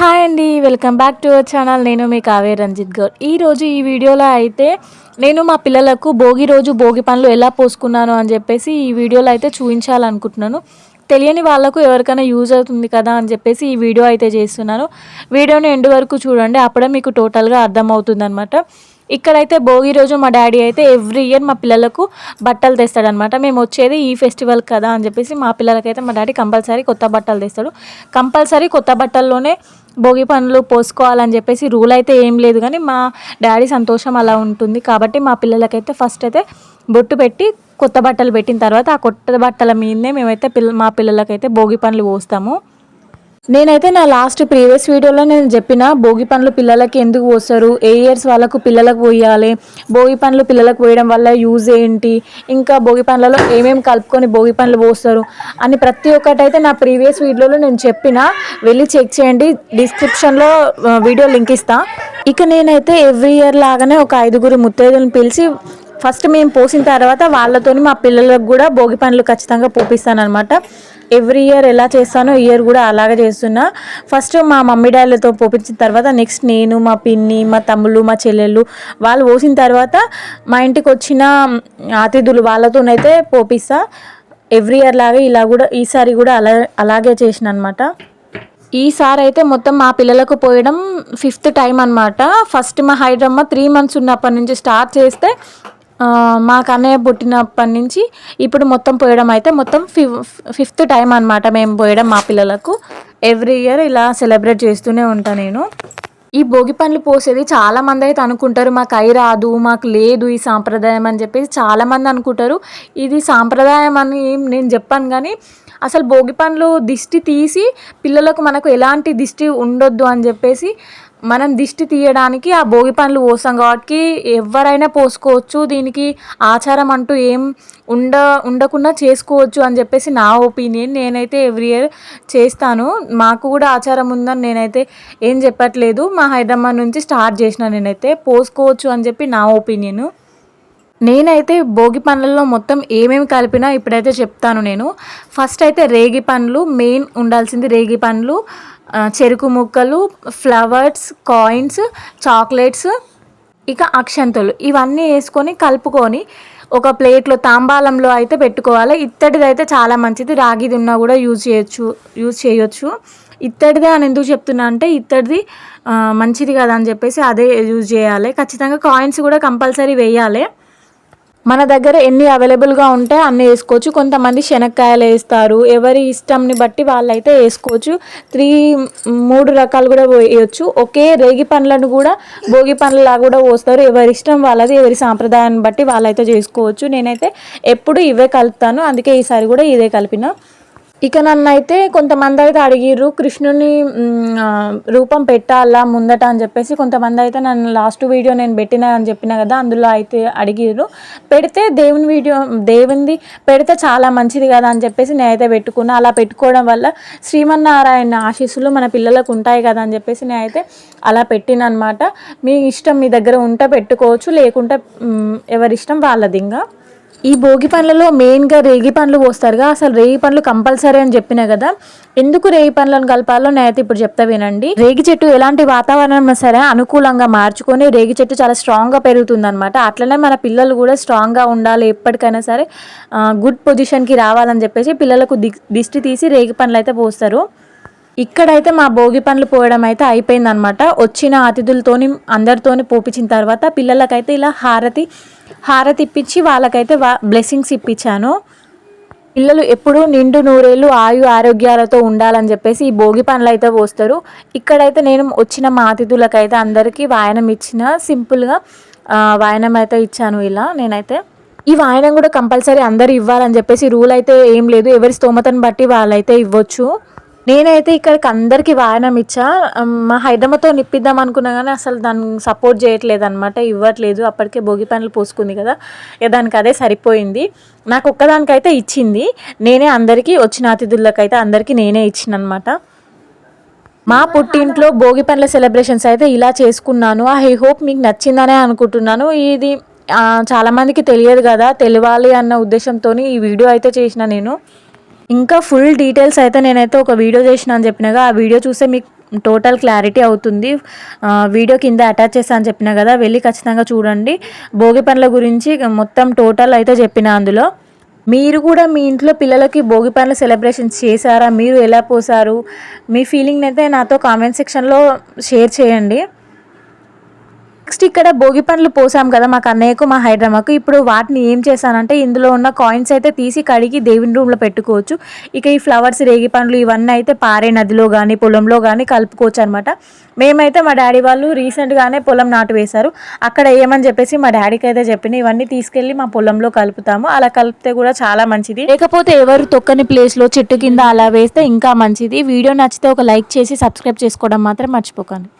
Hi అండి welcome back to our channel నేను మీ కావే రంజిత్ గౌడ్. ఈరోజు ఈ వీడియోలో అయితే నేను మా పిల్లలకు భోగి రోజు భోగి పనులు ఎలా పోసుకున్నాను అని చెప్పేసి ఈ వీడియోలో అయితే చూపించాలనుకుంటున్నాను. తెలియని వాళ్ళకు ఎవరికైనా యూజ్ అవుతుంది కదా అని చెప్పేసి ఈ వీడియో అయితే చేస్తున్నాను వీడియోని ఎండ్ వరకు చూడండి అప్పుడే మీకు టోటల్గా అర్థమవుతుంది అనమాట ఇక్కడైతే భోగి రోజు మా డాడీ అయితే ఎవ్రీ ఇయర్ మా పిల్లలకు బట్టలు తెస్తాడనమాట మేము వచ్చేది ఈ ఫెస్టివల్ కదా అని చెప్పేసి మా పిల్లలకైతే మా డాడీ కంపల్సరీ కొత్త బట్టలు తెస్తాడు. కంపల్సరీ కొత్త బట్టల్లోనే భోగి పనులు పోసుకోవాలని చెప్పేసి రూల్ అయితే ఏం లేదు కానీ మా డాడీ సంతోషం అలా ఉంటుంది. కాబట్టి మా పిల్లలకైతే ఫస్ట్ అయితే బొట్టు పెట్టి కొత్త బట్టలు పెట్టిన తర్వాత ఆ కొత్త బట్టల మీదనే మేమైతే పిల్ల మా పిల్లలకైతే భోగి పనులు పోస్తాము. నేనైతే నా లాస్ట్ ప్రీవియస్ వీడియోలో నేను చెప్పిన భోగి పండ్లు పిల్లలకి ఎందుకు పోస్తారు? ఏ ఇయర్స్ వాళ్ళకు పిల్లలకు పోయాలి? భోగి పండ్లు పిల్లలకు పోయడం వల్ల యూజ్ ఏంటి? ఇంకా భోగి పండ్లలో ఏమేమి కలుపుకొని భోగి పండ్లు పోస్తారు? అని ప్రతి ఒక్కటైతే నా ప్రీవియస్ వీడియోలో నేను చెప్పిన. వెళ్ళి చెక్ చేయండి. డిస్క్రిప్షన్లో వీడియో లింక్ ఇస్తా. ఇక నేనైతే ఎవ్రీ ఇయర్ లాగానే ఒక ఐదుగురు ముత్తైదులను పిలిచి ఫస్ట్ మేము పోసిన తర్వాత వాళ్ళతోని మా పిల్లలకు కూడా భోగి పండ్లు ఖచ్చితంగా పోపిస్తానమాట ఎవ్రీ ఇయర్ ఎలా చేస్తానో ఇయర్ కూడా అలాగే చేస్తున్నా. ఫస్ట్ మా మమ్మీ డాడీలతో పోపించిన తర్వాత నెక్స్ట్ నేను మా పిన్ని మా తమ్ముళ్ళు మా చెల్లెళ్ళు వాళ్ళు పోసిన తర్వాత మా ఇంటికి వచ్చిన అతిథులు వాళ్ళతోనైతే పోపిస్తా. ఎవ్రీ ఇయర్ లాగా ఇలా కూడా ఈసారి కూడా అలా అలాగే చేసిన అనమాట ఈసారి అయితే మొత్తం మా పిల్లలకు పోయడం ఫిఫ్త్ టైం అనమాట ఫస్ట్ మా హైడ్రమ్మ త్రీ మంత్స్ ఉన్నప్పటి నుంచి స్టార్ట్ చేస్తే మాకు అన్నయ్య పుట్టినప్పటి నుంచి ఇప్పుడు మొత్తం పోయడం అయితే మొత్తం ఫిఫ్ ఫిఫ్త్ టైం అనమాట మేము పోయడం మా పిల్లలకు. ఎవ్రీ ఇయర్ ఇలా సెలబ్రేట్ చేస్తూనే ఉంటాను నేను. ఈ భోగి పండ్లు పోసేది చాలా మంది అయితే అనుకుంటారు మాకు అయి రాదు మాకు లేదు ఈ సాంప్రదాయం అని చెప్పేసి చాలా మంది అనుకుంటారు. ఇది సాంప్రదాయం అని నేను చెప్పాను కానీ అసలు భోగి పండ్లు దిష్టి తీసి పిల్లలకు మనకు ఎలాంటి దిష్టి ఉండొద్దు అని చెప్పేసి మనం దిష్టి తీయడానికి ఆ భోగి పండ్లు పోస్తాం కాబట్టి ఎవరైనా పోసుకోవచ్చు. దీనికి ఆచారం అంటూ ఏం ఉండ ఉండకుండా చేసుకోవచ్చు అని చెప్పేసి నా ఒపీనియన్. నేనైతే ఎవ్రీ ఇయర్ చేస్తాను. మాకు కూడా ఆచారం ఉందని నేనైతే ఏం చెప్పట్లేదు. మా హైదరాబాద్ నుంచి స్టార్ట్ చేసిన నేనైతే పోసుకోవచ్చు అని చెప్పి నా ఒపీనియన్. నేనైతే భోగి పండ్లలో మొత్తం ఏమేమి కలిపినా ఇప్పుడైతే చెప్తాను నేను. ఫస్ట్ అయితే రేగి పండ్లు మెయిన్ ఉండాల్సింది రేగి పండ్లు చెరుకు ముక్కలు ఫ్లవర్స్ కాయిన్స్ చాక్లెట్స్ ఇక అక్షంతలు. ఇవన్నీ వేసుకొని కలుపుకొని ఒక ప్లేట్లో తాంబాలంలో అయితే పెట్టుకోవాలి. ఇత్తడిది అయితే చాలా మంచిది. రాగిది ఉన్నా కూడా యూజ్ చేయొచ్చు యూజ్ చేయొచ్చు. ఇత్తడిదే అని ఎందుకు చెప్తున్నా అంటే ఇత్తడిది మంచిది కదా అని చెప్పేసి అదే యూజ్ చేయాలి. ఖచ్చితంగా కాయిన్స్ కూడా కంపల్సరీ వేయాలి. మన దగ్గర ఎన్ని అవైలబుల్గా ఉంటే అన్ని వేసుకోవచ్చు. కొంతమంది శనక్కాయలు వేస్తారు. ఎవరి ఇష్టంని బట్టి వాళ్ళైతే వేసుకోవచ్చు. త్రీ మూడు రకాలు కూడా వేయచ్చు. ఒకే రేగి పండ్లను కూడా భోగి పండ్లలా కూడా పోస్తారు. ఎవరి ఇష్టం వాళ్ళది ఎవరి సాంప్రదాయాన్ని బట్టి వాళ్ళైతే చేసుకోవచ్చు. నేనైతే ఎప్పుడు ఇవే కలుపుతాను. అందుకే ఈసారి కూడా ఇదే కలిపిన. ఇక నన్ను అయితే కొంతమంది అయితే అడిగిర్రు కృష్ణుని రూపం పెట్టాలా ముందట? అని చెప్పేసి కొంతమంది అయితే నన్ను లాస్ట్ వీడియో నేను పెట్టిన అని చెప్పిన కదా అందులో అయితే అడిగిర్రు. పెడితే దేవుని వీడియో దేవునిది పెడితే చాలా మంచిది కదా అని చెప్పేసి నేనైతే పెట్టుకున్నా. అలా పెట్టుకోవడం వల్ల శ్రీమన్నారాయణ ఆశీస్సులు మన పిల్లలకు ఉంటాయి కదా అని చెప్పేసి నేనైతే అలా పెట్టిన అనమాట మీ ఇష్టం మీ దగ్గర ఉంటే పెట్టుకోవచ్చు లేకుంటే ఎవరిష్టం ఎవరి ఇష్టం వాళ్ళది ఇంకా. ఈ భోగి పండ్లలో మెయిన్గా రేగి పండ్లు పోస్తారుగా. అసలు రేగి పండ్లు కంపల్సరీ అని చెప్పిన కదా ఎందుకు రేగి పండ్లను కలపాలో నేనైతే ఇప్పుడు చెప్తా వినండి. రేగి చెట్టు ఎలాంటి వాతావరణం సరే అనుకూలంగా మార్చుకొని రేగి చెట్టు చాలా స్ట్రాంగ్గా పెరుగుతుంది అనమాట అట్లనే మన పిల్లలు కూడా స్ట్రాంగ్గా ఉండాలి ఎప్పటికైనా సరే. గుడ్ పొజిషన్కి రావాలని చెప్పేసి పిల్లలకు ది- దిష్టి తీసి రేగి పండ్లు అయితే పోస్తారు. ఇక్కడైతే మా భోగి పండ్లు పోయడం అయితే అయిపోయిందనమాట వచ్చిన అతిథులతోని అందరితోని పోపించిన తర్వాత పిల్లలకైతే ఇలా హారతి హారతి ఇప్పించి వాళ్ళకైతే వా బ్లెస్సింగ్స్ ఇప్పించాను. పిల్లలు ఎప్పుడూ నిండు నూరేళ్ళు ఆయు ఆరోగ్యాలతో ఉండాలని చెప్పేసి ఈ భోగి పనులు అయితే పోస్తారు. ఇక్కడైతే నేను వచ్చిన మా అతిథులకైతే అందరికీ వాయనం ఇచ్చిన సింపుల్గా వాయనం అయితే ఇచ్చాను ఇలా నేనైతే. ఈ వాయనం కూడా కంపల్సరీ అందరు ఇవ్వాలని చెప్పేసి రూల్ అయితే ఏం లేదు. ఎవరి స్తోమతను బట్టి వాళ్ళైతే ఇవ్వచ్చు. నేనైతే ఇక్కడికి అందరికీ వాయనం ఇచ్చా. మా హైదరాబాద్తో నిప్పిద్దాం అనుకున్నా కానీ అసలు దాన్ని సపోర్ట్ చేయట్లేదు అనమాట ఇవ్వట్లేదు. అప్పటికే భోగి పనులు పోసుకుంది కదా ఇక దానికి అదే సరిపోయింది. నాకు ఒక్కదానికైతే ఇచ్చింది. నేనే అందరికీ వచ్చిన అతిథులకైతే అందరికీ నేనే ఇచ్చిన అనమాట మా పుట్టింట్లో భోగి పండ్ల సెలబ్రేషన్స్ అయితే ఇలా చేసుకున్నాను. ఐ హోప్ మీకు నచ్చిందనే అనుకుంటున్నాను. ఇది చాలామందికి తెలియదు కదా తెలియాలి అన్న ఉద్దేశంతో ఈ వీడియో అయితే చేసిన నేను. ఇంకా ఫుల్ డీటెయిల్స్ అయితే నేనైతే ఒక వీడియో చేసిన అని చెప్పినగా ఆ వీడియో చూస్తే మీకు టోటల్ క్లారిటీ అవుతుంది. వీడియో కింద అటాచ్ చేస్తా అని చెప్పిన కదా వెళ్ళి ఖచ్చితంగా చూడండి. భోగి పండ్ల గురించి మొత్తం టోటల్ అయితే చెప్పిన అందులో. మీరు కూడా మీ ఇంట్లో పిల్లలకి భోగి పండ్ల సెలబ్రేషన్స్ చేశారా? మీరు ఎలా పోసారు? మీ ఫీలింగ్ అయితే నాతో కామెంట్ సెక్షన్లో షేర్ చేయండి. నెక్స్ట్ ఇక్కడ భోగి పండ్లు పోసాం కదా మా కన్నయ్యకు మా హైడ్రామాకు. ఇప్పుడు వాటిని ఏం చేశానంటే ఇందులో ఉన్న కాయిన్స్ అయితే తీసి కడిగి దేవుని రూమ్లో పెట్టుకోవచ్చు. ఇక ఈ ఫ్లవర్స్ రేగి పండ్లు ఇవన్నీ అయితే పారే నదిలో కానీ పొలంలో కానీ కలుపుకోవచ్చు అనమాట మేమైతే మా డాడీ వాళ్ళు రీసెంట్గానే పొలం నాటు వేశారు. అక్కడ ఏమని చెప్పేసి మా డాడీకి అయితే చెప్పిన ఇవన్నీ తీసుకెళ్ళి మా పొలంలో కలుపుతాము. అలా కలిపితే కూడా చాలా మంచిది. లేకపోతే ఎవరు తొక్కని ప్లేస్లో చెట్టు కింద అలా వేస్తే ఇంకా మంచిది. వీడియో నచ్చితే ఒక లైక్ చేసి సబ్స్క్రైబ్ చేసుకోవడం మాత్రం మర్చిపోకండి.